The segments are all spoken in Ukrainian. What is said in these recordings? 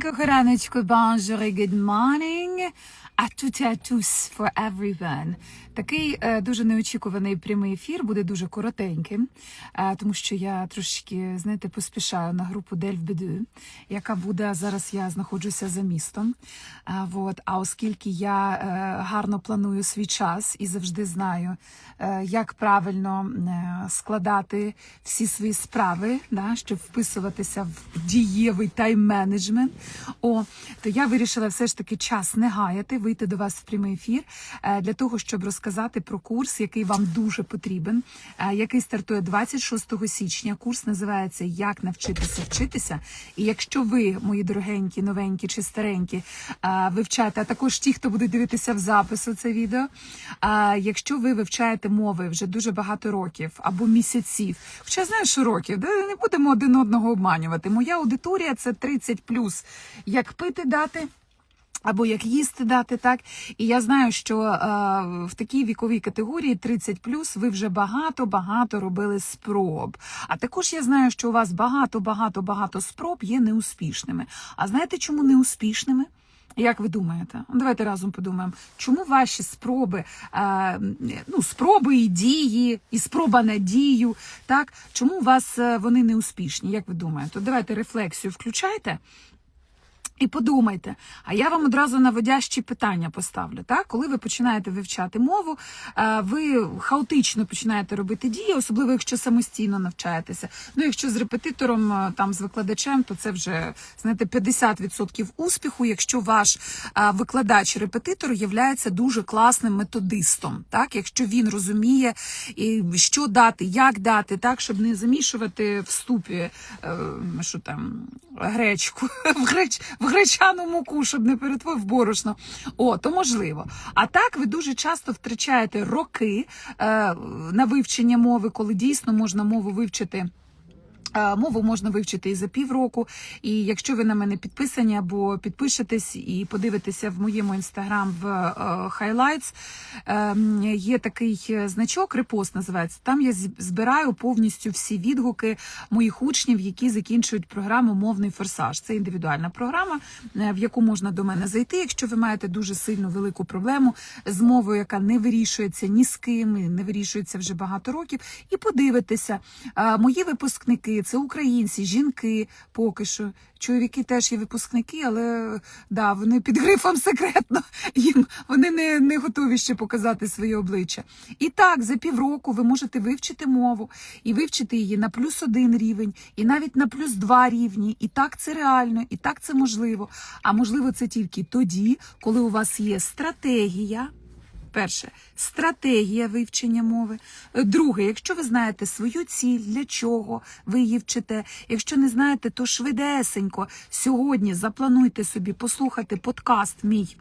Добренького раночку, bonjour et good morning. А toutes et tous for everyone. Такий е, дуже неочікуваний прямий ефір буде дуже коротеньким, е, тому що я трошки, знаєте, поспішаю на групу Дель в Беду, яка буде зараз. Я знаходжуся за містом. Е, вот. А оскільки я е, гарно планую свій час і завжди знаю, е, як правильно е, складати всі свої справи, да, щоб вписуватися в дієвий тайм-менеджмент, о, то я вирішила все ж таки час не гаяти, вийти до вас в прямий ефір е, для того, щоб розказати про курс, який вам дуже потрібен, е, який стартує 26 січня. Курс називається Як навчитися вчитися. І якщо ви, мої дорогенькі, новенькі чи старенькі, е, вивчаєте, а також ті, хто буде дивитися в запису це відео. Якщо ви вивчаєте мови вже дуже багато років або місяців, хоча що років, да, не будемо один одного обманювати. Моя аудиторія це 30 Як пити дати. Або як їсти дати, так і я знаю, що е, в такій віковій категорії 30 ви вже багато багато робили спроб. А також я знаю, що у вас багато, багато, багато спроб є неуспішними. А знаєте, чому неуспішними? Як ви думаєте? Ну, Давайте разом подумаємо, чому ваші спроби, е, ну, спроби і дії, і спроба на дію, так? Чому у вас е, вони не успішні? Як ви думаєте? Давайте рефлексію включайте. І подумайте, а я вам одразу наводящі питання поставлю. Так? Коли ви починаєте вивчати мову, е, ви хаотично починаєте робити дії, особливо якщо самостійно навчаєтеся. Ну, якщо з репетитором, е, там з викладачем, то це вже знаєте 50% успіху, якщо ваш е, викладач-репетитор є дуже класним методистом, так? якщо він розуміє, що дати, як дати, так, щоб не замішувати в ступі що там, гречку, в греч, гречану муку, щоб не перетворив в борошно. О, то можливо. А так ви дуже часто втрачаєте роки е, на вивчення мови, коли дійсно можна мову вивчити. Мову можна вивчити і за півроку. І якщо ви на мене підписані або підпишетесь і подивитеся в моєму інстаграм в Highlights, е, є такий е, значок, репост називається. Там я збираю повністю всі відгуки моїх учнів, які закінчують програму Мовний форсаж. Це індивідуальна програма, е, в яку можна до мене зайти, якщо ви маєте дуже сильну велику проблему з мовою, яка не вирішується ні з ким, не вирішується вже багато років, і подивитися. Мої випускники це українці, жінки поки що. Чоловіки теж є випускники, але да, вони під грифом секретно. Їм вони не, не готові ще показати своє обличчя. І так, за півроку ви можете вивчити мову і вивчити її на плюс один рівень, і навіть на плюс два рівні. І так це реально, і так це можливо. А можливо, це тільки тоді, коли у вас є стратегія. Перше стратегія вивчення мови. Друге, якщо ви знаєте свою ціль, для чого ви її вчите. Якщо не знаєте, то швидесенько сьогодні заплануйте собі послухати подкаст мій.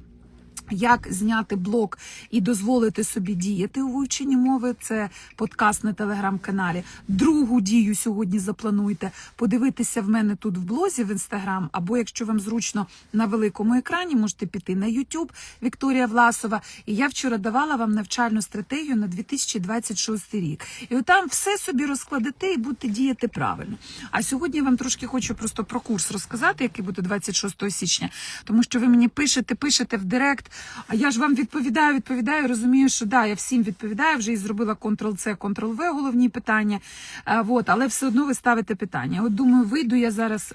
Як зняти блок і дозволити собі діяти у вивченні мови? Це подкаст на телеграм-каналі. Другу дію сьогодні заплануйте подивитися в мене тут в блозі в інстаграм, або якщо вам зручно на великому екрані, можете піти на YouTube Вікторія Власова. І я вчора давала вам навчальну стратегію на 2026 рік. І отам все собі розкладете і будете діяти правильно. А сьогодні я вам трошки хочу просто про курс розказати, який буде 26 січня, тому що ви мені пишете, пишете в директ. А я ж вам відповідаю, відповідаю. Розумію, що да, я всім відповідаю. Вже і зробила Ctrl-C, Ctrl-V головні питання. А, вот, але все одно ви ставите питання. От думаю, вийду я зараз.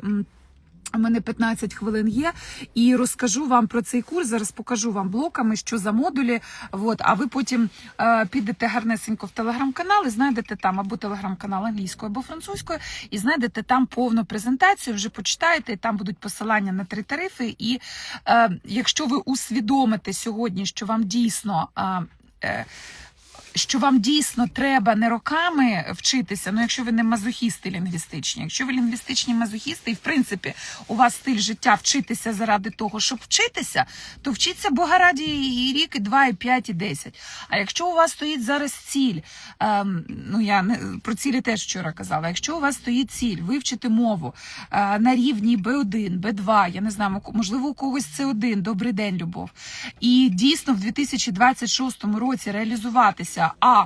У мене 15 хвилин є, і розкажу вам про цей курс. Зараз покажу вам блоками, що за модулі. От, а ви потім е, підете гарнесенько в телеграм-канал і знайдете там або телеграм-канал англійською, або французькою, і знайдете там повну презентацію. Вже почитаєте, і там будуть посилання на три тарифи. І е, якщо ви усвідомите сьогодні, що вам дійсно. Е, е, що вам дійсно треба не роками вчитися, ну якщо ви не мазохісти лінгвістичні, якщо ви лінгвістичні мазохісти, і в принципі у вас стиль життя вчитися заради того, щоб вчитися, то вчіться Бога раді і рік, і два, і п'ять, і десять. А якщо у вас стоїть зараз ціль, ем, ну я не про цілі теж вчора казала. Якщо у вас стоїть ціль вивчити мову е, на рівні Б1, Б2, я не знаю, можливо, у когось це один, добрий день, любов. І дійсно в 2026 році реалізуватися. А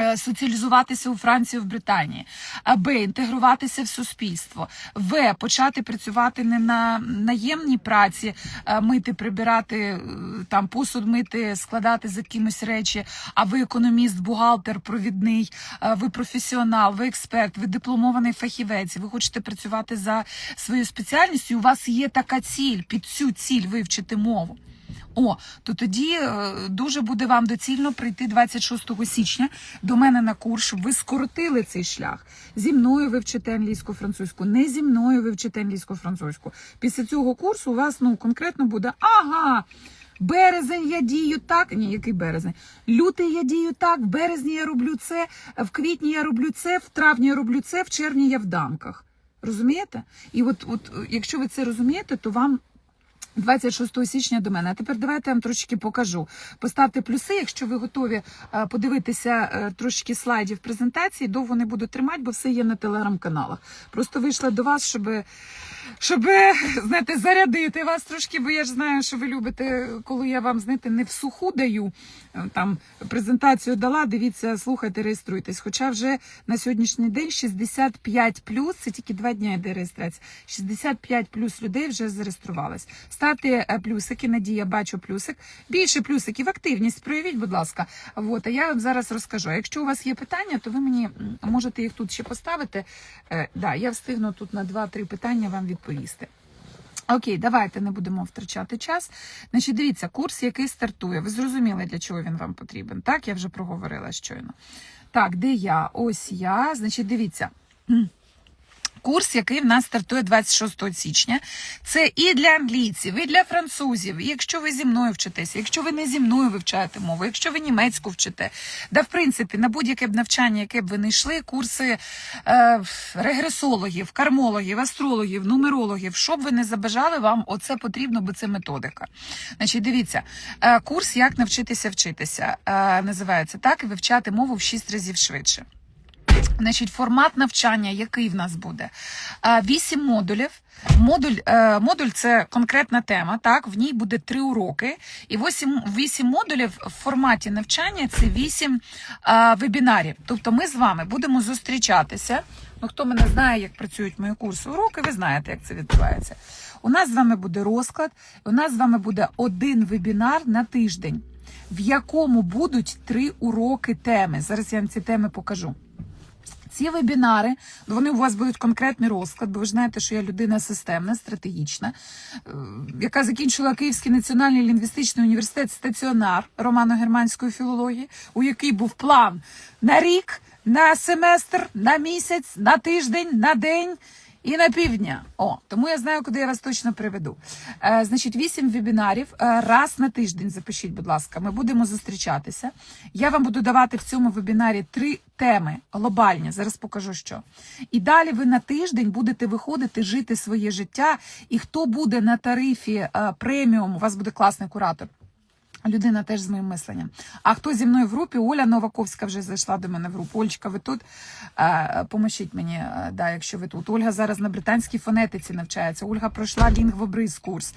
е, Соціалізуватися у Франції в Британії, а Б. Інтегруватися в суспільство, В. Почати працювати не на наємній праці, е, мити, прибирати е, там посуд мити, складати за кимось речі. А ви економіст, бухгалтер, провідний, ви професіонал, ви експерт, ви дипломований фахівець. Ви хочете працювати за своєю спеціальністю. У вас є така ціль під цю ціль вивчити мову. О, то тоді е, дуже буде вам доцільно прийти 26 січня до мене на курс, щоб ви скоротили цей шлях. Зі мною ви вчите англійську французьку, не зі мною ви вчите англійську французьку. Після цього курсу у вас ну конкретно буде ага. Березень я дію так. Ні, який березень? Лютий я дію так, в березні я роблю це, в квітні я роблю це, в травні я роблю це, в червні я в дамках. Розумієте? І от, от е, якщо ви це розумієте, то вам 26 січня до мене. А тепер давайте я вам трошки покажу. Поставте плюси, якщо ви готові е, подивитися е, трошки слайдів презентації. Довго не буду тримати, бо все є на телеграм-каналах. Просто вийшла до вас, щоб, щоб знаєте, зарядити вас трошки, бо я ж знаю, що ви любите, коли я вам знаєте, не в суху даю. е, Там презентацію дала. Дивіться, слухайте, реєструйтесь. Хоча вже на сьогоднішній день 65 плюс, це тільки два дні йде реєстрація. 65 плюс людей вже зареєструвалось. Ставте е, плюсики, Надія, бачу плюсик. Більше плюсиків, активність проявіть, будь ласка. Вот, а я вам зараз розкажу. Якщо у вас є питання, то ви мені можете їх тут ще поставити. Е, да, я встигну тут на 2-3 питання вам відповісти. Окей, давайте не будемо втрачати час. Значить, дивіться, курс, який стартує. Ви зрозуміли, для чого він вам потрібен. Так, я вже проговорила щойно. Так, де я? Ось я. Значить, дивіться. Курс, який в нас стартує 26 січня, це і для англійців, і для французів. І якщо ви зі мною вчитеся, якщо ви не зі мною вивчаєте мову, якщо ви німецьку вчите, да в принципі на будь-яке б навчання, яке б ви не йшли, курси е, регресологів, кармологів, астрологів, нумерологів, що б ви не забажали, вам оце потрібно, бо це методика. Значить, дивіться, е, курс як навчитися вчитися е, називається так і вивчати мову в 6 разів швидше. Значить, формат навчання, який в нас буде? Вісім модулів. Модуль, е, модуль це конкретна тема. Так, в ній буде три уроки, і вісім модулів в форматі навчання це вісім е, вебінарів. Тобто, ми з вами будемо зустрічатися. Ну, хто мене знає, як працюють мої курси уроки, ви знаєте, як це відбувається. У нас з вами буде розклад, у нас з вами буде один вебінар на тиждень, в якому будуть три уроки теми. Зараз я вам ці теми покажу. Ці вебінари, ну, вони у вас будуть конкретний розклад, бо ви ж знаєте, що я людина системна, стратегічна, е, яка закінчила Київський національний лінгвістичний університет стаціонар романо-германської філології, у який був план на рік, на семестр, на місяць, на тиждень, на день. І на півдня. О, тому я знаю, куди я вас точно приведу. Е, значить, вісім вебінарів е, раз на тиждень. Запишіть, будь ласка, ми будемо зустрічатися. Я вам буду давати в цьому вебінарі три теми глобальні. Зараз покажу, що. І далі ви на тиждень будете виходити жити своє життя. І хто буде на тарифі е, преміум, у вас буде класний куратор. Людина теж з моїм мисленням. А хто зі мною в групі? Оля Новаковська вже зайшла до мене в групу. Олечка, ви тут? Е, поможіть мені, е, да, якщо ви тут. Ольга зараз на британській фонетиці навчається. Ольга пройшла лінгвобриз курс,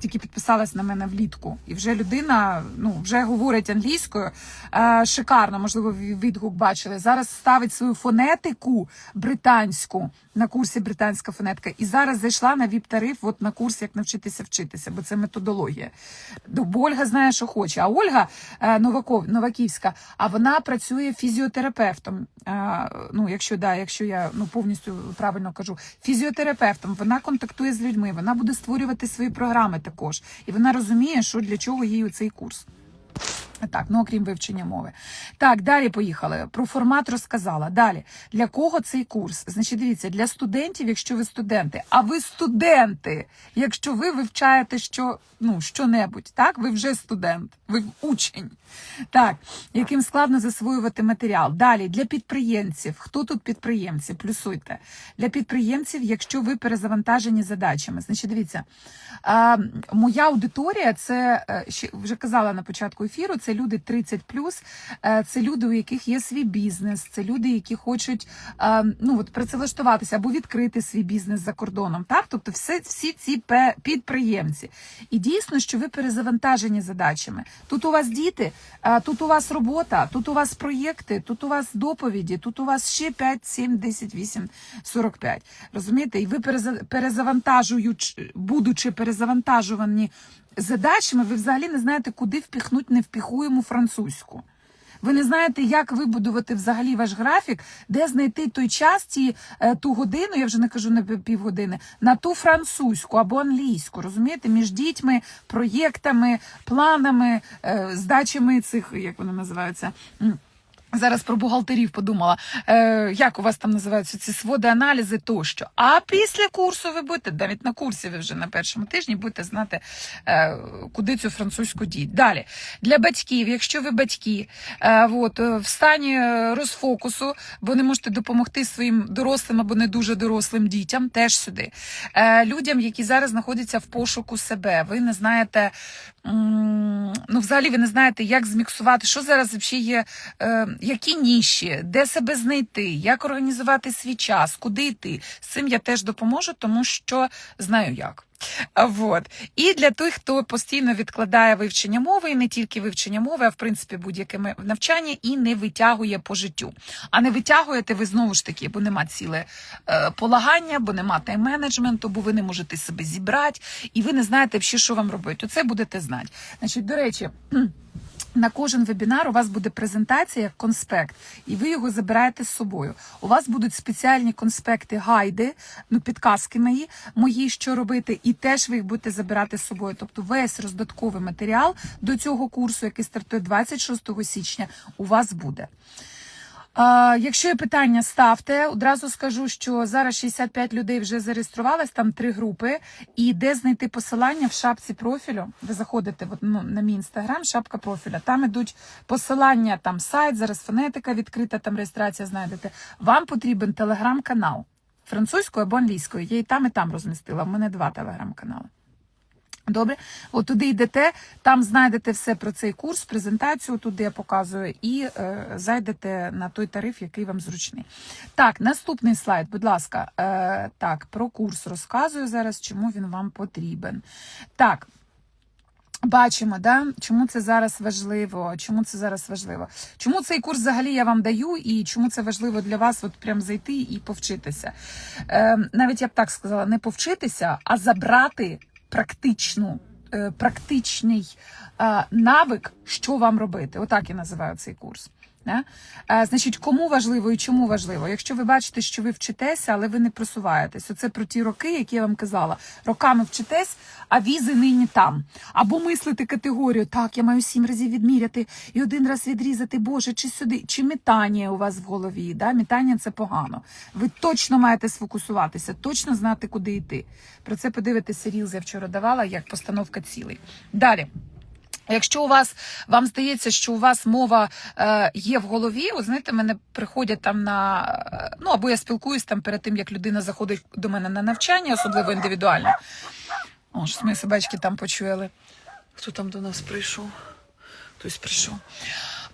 тільки підписалась на мене влітку. І вже людина ну, вже говорить англійською. Е, шикарно, можливо, відгук бачили. Зараз ставить свою фонетику британську на курсі британська фонетика. І зараз зайшла на віп-тариф от на курс, як навчитися вчитися, бо це методологія. Бо Ольга знає, що хоче. А Ольга е, Новаков, Новаківська, а вона працює фізіотерапевтом. Е, ну, якщо да, якщо я ну повністю правильно кажу, фізіотерапевтом, вона контактує з людьми, вона буде створювати свої програми також, і вона розуміє, що для чого їй цей курс. Так, ну окрім вивчення мови. Так, далі поїхали. Про формат розказала. Далі, для кого цей курс? Значить, дивіться, для студентів, якщо ви студенти, а ви студенти, якщо ви вивчаєте що, ну, що-небудь, так, ви вже студент, ви учень. Так, яким складно засвоювати матеріал. Далі, для підприємців. Хто тут підприємці? Плюсуйте. Для підприємців, якщо ви перезавантажені задачами. Значить, дивіться, моя аудиторія, це е, вже казала на початку ефіру, це люди 30 е, це люди, у яких є свій бізнес, це люди, які хочуть е, ну от працевлаштуватися або відкрити свій бізнес за кордоном. Так, тобто, все, всі ці підприємці. І дійсно, що ви перезавантажені задачами. Тут у вас діти, е, тут у вас робота, тут у вас проєкти, тут у вас доповіді, тут у вас ще 5, 7, 10, 8, 45. Розумієте? І ви переза- перезавантажуючи, будучи перезавантажувані задачами, ви взагалі не знаєте, куди впіхнути невпіхуєму французьку. Ви не знаєте, як вибудувати взагалі ваш графік, де знайти той час, ті, е, ту годину, я вже не кажу на півгодини, на ту французьку або англійську, розумієте, між дітьми, проєктами, планами, е, здачами цих, як вони називаються. Зараз про бухгалтерів подумала, е, як у вас там називаються ці своди, аналізи тощо. А після курсу ви будете, навіть на курсі ви вже на першому тижні будете знати, е, куди цю французьку діть. Далі для батьків, якщо ви батьки, е, от, е, в стані е, розфокусу, ви не можете допомогти своїм дорослим або не дуже дорослим дітям, теж сюди. Е, людям, які зараз знаходяться в пошуку себе, ви не знаєте. Ну, взагалі, ви не знаєте, як зміксувати, що зараз взагалі є, е, які ніші, де себе знайти, як організувати свій час, куди йти. З цим я теж допоможу, тому що знаю як. А, Вот. І для тих, хто постійно відкладає вивчення мови, і не тільки вивчення мови, а в принципі будь-яке навчання, і не витягує по життю. А не витягуєте ви знову ж таки, бо нема ціле е, полагання, бо нема тайм-менеджменту, бо ви не можете себе зібрати, і ви не знаєте, що вам робити. Оце будете знати. Значить, до речі. На кожен вебінар у вас буде презентація, конспект, і ви його забираєте з собою. У вас будуть спеціальні конспекти, гайди, ну підказки мої, мої, що робити, і теж ви їх будете забирати з собою. Тобто весь роздатковий матеріал до цього курсу, який стартує 26 січня, у вас буде. Якщо є питання, ставте. Одразу скажу, що зараз 65 людей вже зареєструвалось, там три групи. І де знайти посилання в шапці профілю. Ви заходите от, ну, на мій інстаграм, шапка профіля. Там ідуть посилання, там сайт, зараз фонетика відкрита, там реєстрація знайдете. Вам потрібен телеграм-канал французькою або англійською. Я і там, і там розмістила. У мене два телеграм-канали. Добре, от туди йдете, там знайдете все про цей курс, презентацію туди я показую, і е, зайдете на той тариф, який вам зручний. Так, наступний слайд, будь ласка. Е, так, про курс розказую зараз, чому він вам потрібен. Так. Бачимо, да? чому це зараз важливо, чому це зараз важливо. Чому цей курс взагалі я вам даю, і чому це важливо для вас от прям зайти і повчитися. Е, навіть я б так сказала, не повчитися, а забрати практичну, е, практичний навик, що вам робити. Отак я називаю цей курс. Не? Е, значить, кому важливо і чому важливо? Якщо ви бачите, що ви вчитеся, але ви не просуваєтесь. Оце про ті роки, які я вам казала. Роками вчитесь, а візи нині там. Або мислити категорію, так, я маю сім разів відміряти і один раз відрізати, Боже, чи сюди, чи метання у вас в голові. Да? Метання це погано. Ви точно маєте сфокусуватися, точно знати, куди йти. Про це подивитися рілз я вчора давала, як постановка цілей. Далі. Якщо у вас вам здається, що у вас мова е, є в голові, от знаєте, мене приходять там на е, ну або я спілкуюсь там перед тим, як людина заходить до мене на навчання, особливо індивідуально. О, щось мої собачки там почули. Хто там до нас прийшов? Хтось прийшов.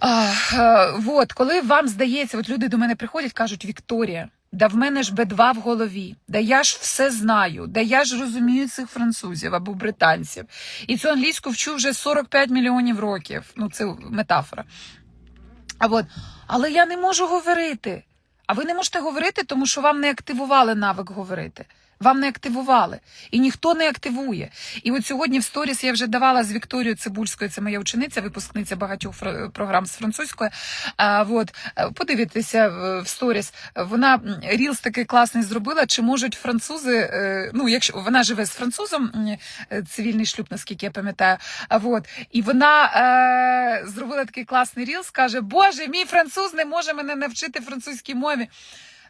А, е, вот, коли вам здається, от люди до мене приходять, кажуть, Вікторія. Да в мене ж Б2 в голові, да я ж все знаю, да я ж розумію цих французів або британців. І цю англійську вчу вже 45 мільйонів років. Ну, це метафора. А от, але я не можу говорити. А ви не можете говорити, тому що вам не активували навик говорити. Вам не активували. І ніхто не активує. І от сьогодні в сторіс я вже давала з Вікторією Цибульською, це моя учениця, випускниця багатьох програм з французької. А, от, е, подивіться е, в сторіс. Вона рілс такий класний зробила. Чи можуть французи, е, ну, якщо вона живе з французом, цивільний шлюб, наскільки я пам'ятаю. А, от, і вона е, зробила такий класний рілс, каже: Боже, мій француз не може мене навчити французькій мові.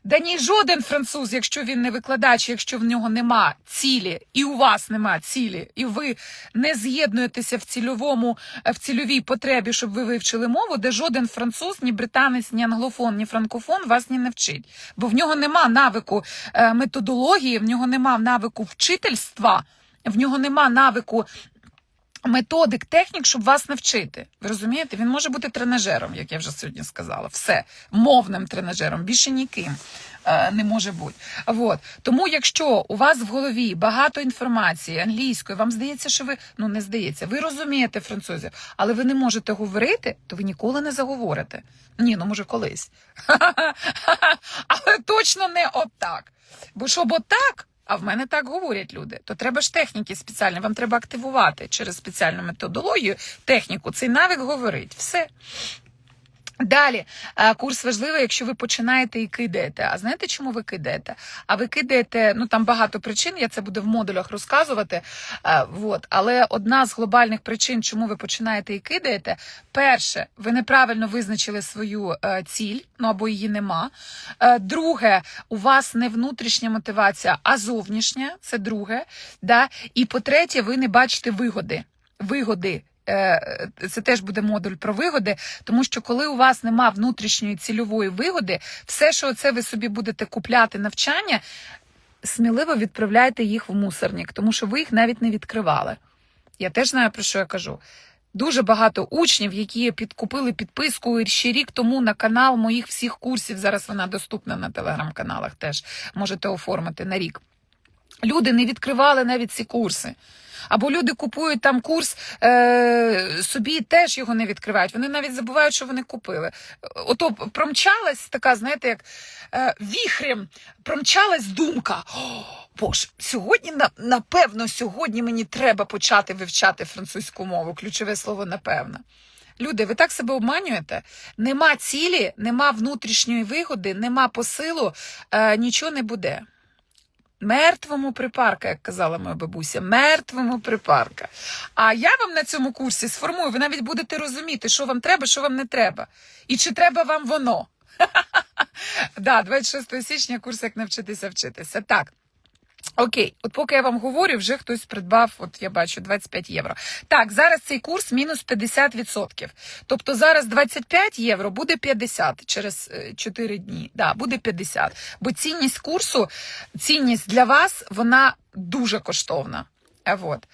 Да ні жоден француз, якщо він не викладач, якщо в нього нема цілі, і у вас нема цілі, і ви не з'єднуєтеся в цільовому в цільовій потребі, щоб ви вивчили мову, де жоден француз, ні британець, ні англофон, ні франкофон вас ні не навчить. Бо в нього нема навику е, методології, в нього нема навику вчительства, в нього нема навику методик, технік, щоб вас навчити. Ви розумієте? Він може бути тренажером, як я вже сьогодні сказала. Все, мовним тренажером, більше ніким. е, Не може бути. Вот. Тому, якщо у вас в голові багато інформації англійської, вам здається, що ви ну не здається, ви розумієте французів, але ви не можете говорити, то ви ніколи не заговорите. Ні, ну може колись. Але точно не отак. Бо щоб отак, а в мене так говорять люди, то треба ж техніки спеціальні. Вам треба активувати через спеціальну методологію техніку. Цей навик говорить. Все. Далі е, курс важливий, якщо ви починаєте і кидаєте. А знаєте, чому ви кидаєте? А ви кидаєте, ну там багато причин, я це буду в модулях розказувати. Е, Вот. Але одна з глобальних причин, чому ви починаєте і кидаєте, перше, ви неправильно визначили свою е, ціль, ну або її нема. Друге, у вас не внутрішня мотивація, а зовнішня. Це друге. Да? І по-третє, ви не бачите вигоди. Вигоди. Е, Це теж буде модуль про вигоди, тому що коли у вас нема внутрішньої цільової вигоди, все, що це ви собі будете купляти навчання, сміливо відправляйте їх в мусорник, тому що ви їх навіть не відкривали. Я теж знаю, про що я кажу. Дуже багато учнів, які підкупили підписку ще рік тому на канал моїх всіх курсів. Зараз вона доступна на телеграм-каналах. Теж можете оформити на рік. Люди не відкривали навіть ці курси. Або люди купують там курс, е, собі теж його не відкривають. Вони навіть забувають, що вони купили. Ото промчалась така, знаєте, як е, віхрем, промчалась думка. Боже, сьогодні, на- напевно, сьогодні мені треба почати вивчати французьку мову. Ключове слово напевно. Люди, ви так себе обманюєте? Нема цілі, нема внутрішньої вигоди, нема посилу, е, нічого не буде. Мертвому припарка, як казала моя бабуся, мертвому припарка. А я вам на цьому курсі сформую, ви навіть будете розуміти, що вам треба, що вам не треба. І чи треба вам воно. Да, 26 січня курс як навчитися вчитися. Так. Окей, от поки я вам говорю, вже хтось придбав, от я бачу, 25 євро. Так, зараз цей курс мінус 50%. Тобто зараз 25 євро буде 50 через е, 4 дні. Да, буде 50. Бо цінність курсу, цінність для вас, вона дуже коштовна. А вот.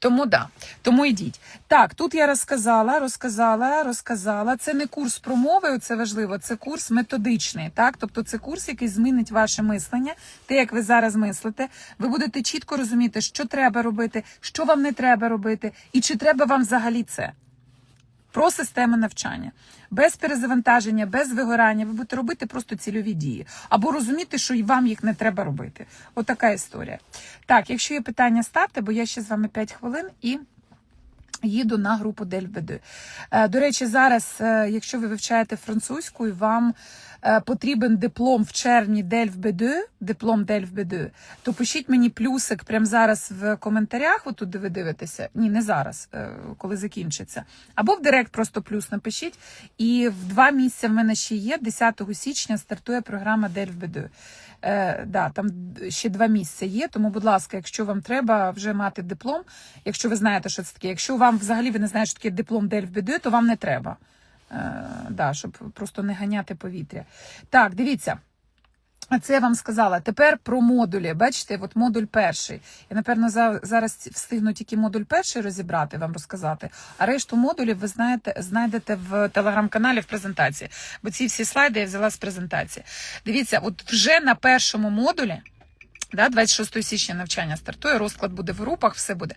Тому да, тому йдіть. Так, тут я розказала, розказала, розказала. Це не курс про мови, це важливо, це курс методичний. Так, тобто це курс, який змінить ваше мислення, те, як ви зараз мислите. Ви будете чітко розуміти, що треба робити, що вам не треба робити, і чи треба вам взагалі це. Про системи навчання. Без перезавантаження, без вигорання. Ви будете робити просто цільові дії. Або розуміти, що і вам їх не треба робити. Отака історія. Так, якщо є питання, ставте, бо я ще з вами 5 хвилин і. Їду на групу Дельбеду. До речі, зараз, е, якщо ви вивчаєте французьку, вам е, потрібен диплом в червні Дельфбеду, диплом Дельфбеду, то пишіть мені плюсик прямо зараз в коментарях, отут де ви дивитеся. Ні, не зараз, е, коли закінчиться. Або в Директ просто плюс напишіть. І в два місця в мене ще є. 10 січня стартує програма Дельфбеду. Е, да, там ще два місця є. Тому, будь ласка, якщо вам треба вже мати диплом, якщо ви знаєте, що це таке, якщо вам взагалі ви не знаєте, що таке диплом Дельфбеду, то вам не треба. Е, да, щоб просто не ганяти повітря. Так, дивіться. Це я вам сказала. Тепер про модулі. Бачите, от модуль перший. Я, напевно, за- зараз встигну тільки модуль перший розібрати, вам розказати. А решту модулів ви знаєте, знайдете в телеграм-каналі в презентації. Бо ці всі слайди я взяла з презентації. Дивіться, от вже на першому модулі. Да, 26 січня навчання стартує, розклад буде в групах, все буде.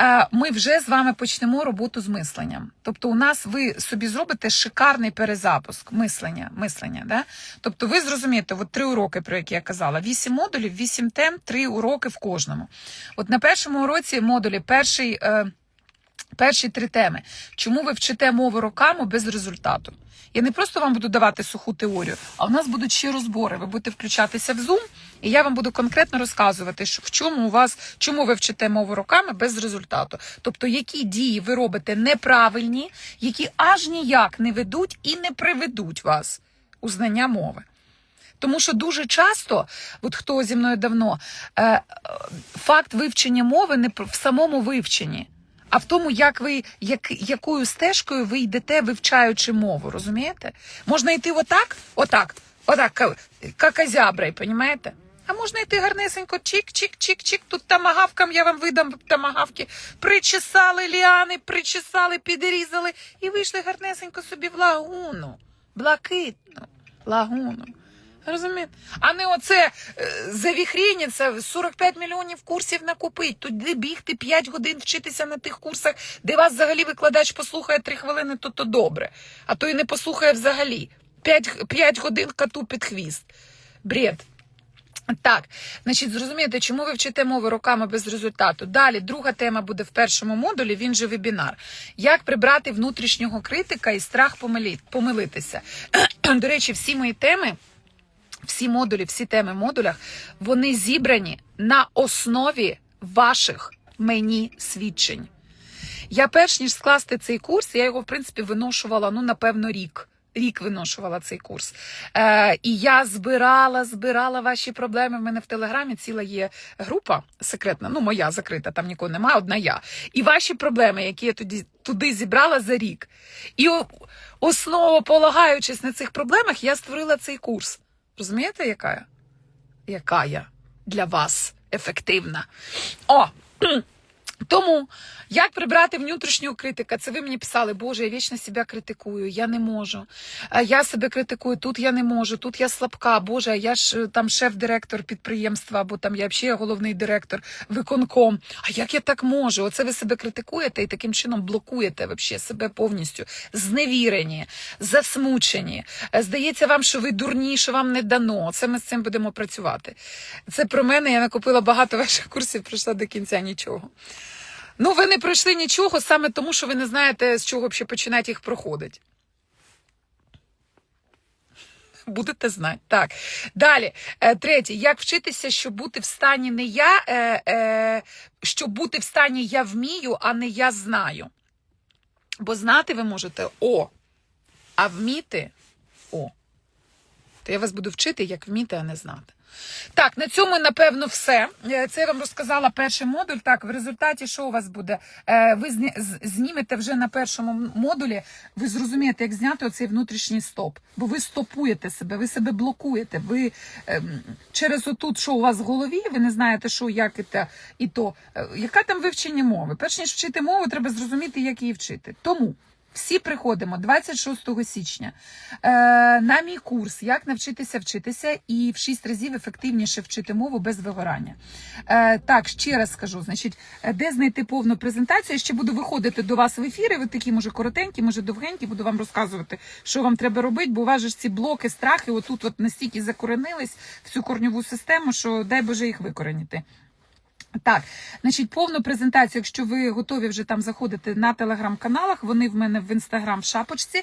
Е, Ми вже з вами почнемо роботу з мисленням. Тобто, у нас ви собі зробите шикарний перезапуск мислення. мислення да? Тобто, ви зрозумієте, от три уроки, про які я казала: вісім модулів, вісім тем, три уроки в кожному. От на першому уроці модулі перший. Е, Перші три теми. Чому ви вчите мову роками без результату? Я не просто вам буду давати суху теорію, а у нас будуть ще розбори. Ви будете включатися в Zoom, і я вам буду конкретно розказувати, що в чому у вас, чому ви вчите мову роками без результату. Тобто, які дії ви робите неправильні, які аж ніяк не ведуть і не приведуть вас у знання мови. Тому що дуже часто, от хто зі мною давно, е, е, факт вивчення мови не в самому вивченні, а в тому, як ви, як, якою стежкою ви йдете, вивчаючи мову, розумієте? Можна йти отак, отак, отак, ка- каказяброй, понімаєте? А можна йти гарнесенько, чик-чик-чик-чик. Тут тамагавкам я вам видам тамагавки. Причесали ліани, причесали, підрізали і вийшли гарнесенько собі в лагуну. Блакитну лагуну. Розумієте? А не оце е, завіхріняться, 45 мільйонів курсів накупить. Туди бігти 5 годин вчитися на тих курсах, де вас взагалі викладач послухає 3 хвилини, то то добре. А то і не послухає взагалі. 5, 5 годин коту під хвіст. Бред. Так, значить, зрозумієте, чому ви вчите мови роками без результату. Далі, друга тема буде в першому модулі, він же вебінар. Як прибрати внутрішнього критика і страх помилитися. До речі, всі мої теми, всі модулі, всі теми в модулях, вони зібрані на основі ваших мені свідчень. Я перш ніж скласти цей курс, я його, в принципі, виношувала, ну, напевно, рік. Рік виношувала цей курс. Е, і я збирала, збирала ваші проблеми. В мене в телеграмі ціла є група секретна, ну моя закрита, там нікого немає, одна я. І ваші проблеми, які я тоді туди зібрала за рік. І основополагаючись на цих проблемах, я створила цей курс. Розумієте, яка я? Яка я для вас ефективна? О! Тому як прибрати внутрішнього критика? Це ви мені писали, Боже, я вічно себе критикую, я не можу. Я себе критикую, тут я не можу, тут я слабка. Боже, я ж е, там шеф-директор підприємства, або там я взагалі головний директор виконком. А як я так можу? Оце ви себе критикуєте і таким чином блокуєте вообще себе повністю. Зневірені, засмучені. Е, Здається вам, що ви дурні, що вам не дано. Це ми з цим будемо працювати. Це про мене. Я накопила багато ваших курсів, пройшла до кінця нічого. Ну, ви не пройшли нічого саме тому, що ви не знаєте, з чого ще починати їх проходити. Будете знати. Так. Далі. Е, Третє. Як вчитися, щоб бути в стані не я, е, е, щоб бути в стані я вмію, а не я знаю. Бо знати ви можете о, а вміти о. То я вас буду вчити, як вміти, а не знати. Так, на цьому, напевно, все. Е, Це я вам розказала перший модуль. Так, в результаті, що у вас буде? Е, Ви знімете вже на першому модулі, ви зрозумієте, як зняти оцей внутрішній стоп. Бо ви стопуєте себе, ви себе блокуєте. Ви ем, через отут, що у вас в голові, ви не знаєте, що, як і те, і то. Е, Яка там вивчення мови? Перш ніж вчити мову, треба зрозуміти, як її вчити. Тому. Всі приходимо 26 січня е, на мій курс Як навчитися вчитися і в 6 разів ефективніше вчити мову без вигорання. Е, так, ще раз скажу, значить, е, де знайти повну презентацію. Я ще буду виходити до вас в ефіри. Ви такі, може, коротенькі, може, довгенькі, буду вам розказувати, що вам треба робити, бо у ж ці блоки, страхи, отут от настільки закоренились в цю корньову систему, що дай Боже їх викореніти. Так, значить, повну презентацію, якщо ви готові вже там заходити на телеграм-каналах, вони в мене в інстаграм шапочці,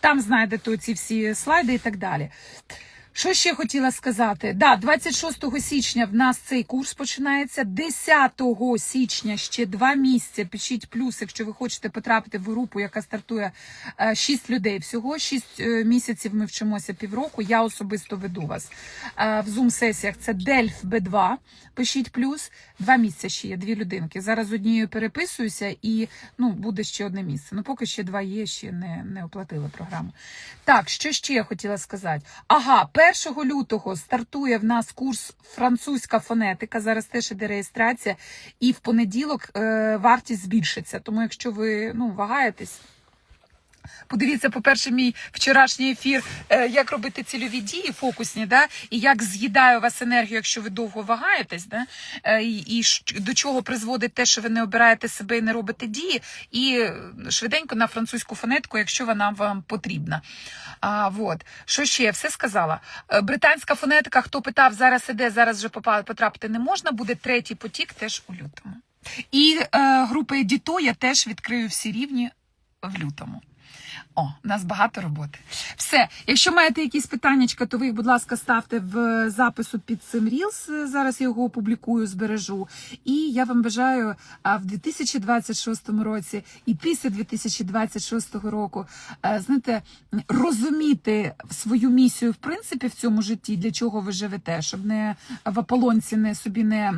там знайдете ці всі слайди і так далі. Що ще хотіла сказати? Да, 26 січня в нас цей курс починається. 10 січня ще два місяці. Пишіть плюс, якщо ви хочете потрапити в групу, яка стартує 6 людей. Всього 6 місяців ми вчимося півроку. Я особисто веду вас Е, в зум сесіях. Це Дельф Б2. Пишіть плюс. Два місця ще є, дві людинки. Зараз однією переписуюся і ну, буде ще одне місце. Ну, поки ще два є, ще не, не оплатили програму. Так, що ще я хотіла сказати? Ага, 1 лютого стартує в нас курс французька фонетика. Зараз теж іде реєстрація, і в понеділок е, вартість збільшиться. Тому, якщо ви ну, вагаєтесь. Подивіться, по-перше, мій вчорашній ефір, е, як робити цільові дії фокусні, да? і як з'їдає у вас енергію, якщо ви довго вагаєтесь, да? Е, і, і до чого призводить те, що ви не обираєте себе і не робите дії, і швиденько на французьку фонетку, якщо вона вам потрібна. А, вот. Що ще? Я все сказала. Е, Британська фонетика, хто питав, зараз іде, зараз вже потрапити не можна, буде третій потік теж у лютому. І е, група Едіто я теж відкрию всі рівні в лютому. О, у нас багато роботи. Все. Якщо маєте якісь питання, то ви їх, будь ласка, ставте в запису під цим Reels. Зараз я його опублікую, збережу. І я вам бажаю в 2026 році і після 2026 року, е, знаєте, розуміти свою місію в принципі в цьому житті, для чого ви живете, щоб не в ополонці не собі не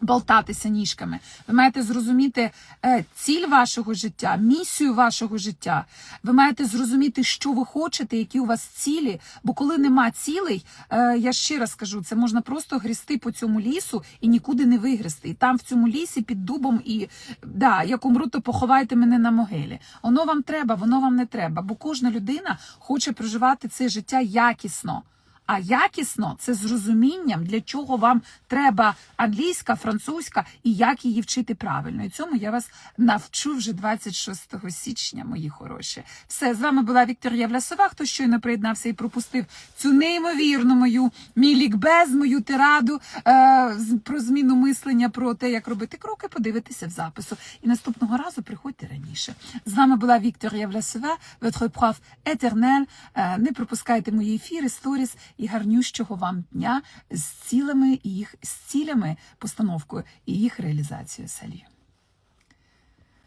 болтатися ніжками. Ви маєте зрозуміти е, ціль вашого життя, місію вашого життя. Ви маєте зрозуміти, що ви хочете, які у вас цілі. Бо коли нема цілей, е, я ще раз кажу, це можна просто грісти по цьому лісу і нікуди не вигрести. І там в цьому лісі під дубом і да, як умру, то поховайте мене на могилі. Воно вам треба, воно вам не треба. Бо кожна людина хоче проживати це життя якісно. А якісно це з розумінням, для чого вам треба англійська, французька і як її вчити правильно. І цьому я вас навчу вже 26 січня, мої хороші. Все з вами була Вікторія Власова. Хто щойно приєднався і пропустив цю неймовірну мою мій лікбез, мою тираду е, про зміну мислення, про те, як робити кроки, подивитися в запису. І наступного разу приходьте раніше. З вами була Вікторія Власова, votre prof éternel. Е, Не пропускайте мої ефіри, сторіс і гарнющого вам дня з цілими їх з цілями, постановкою і їх реалізацією. Салію.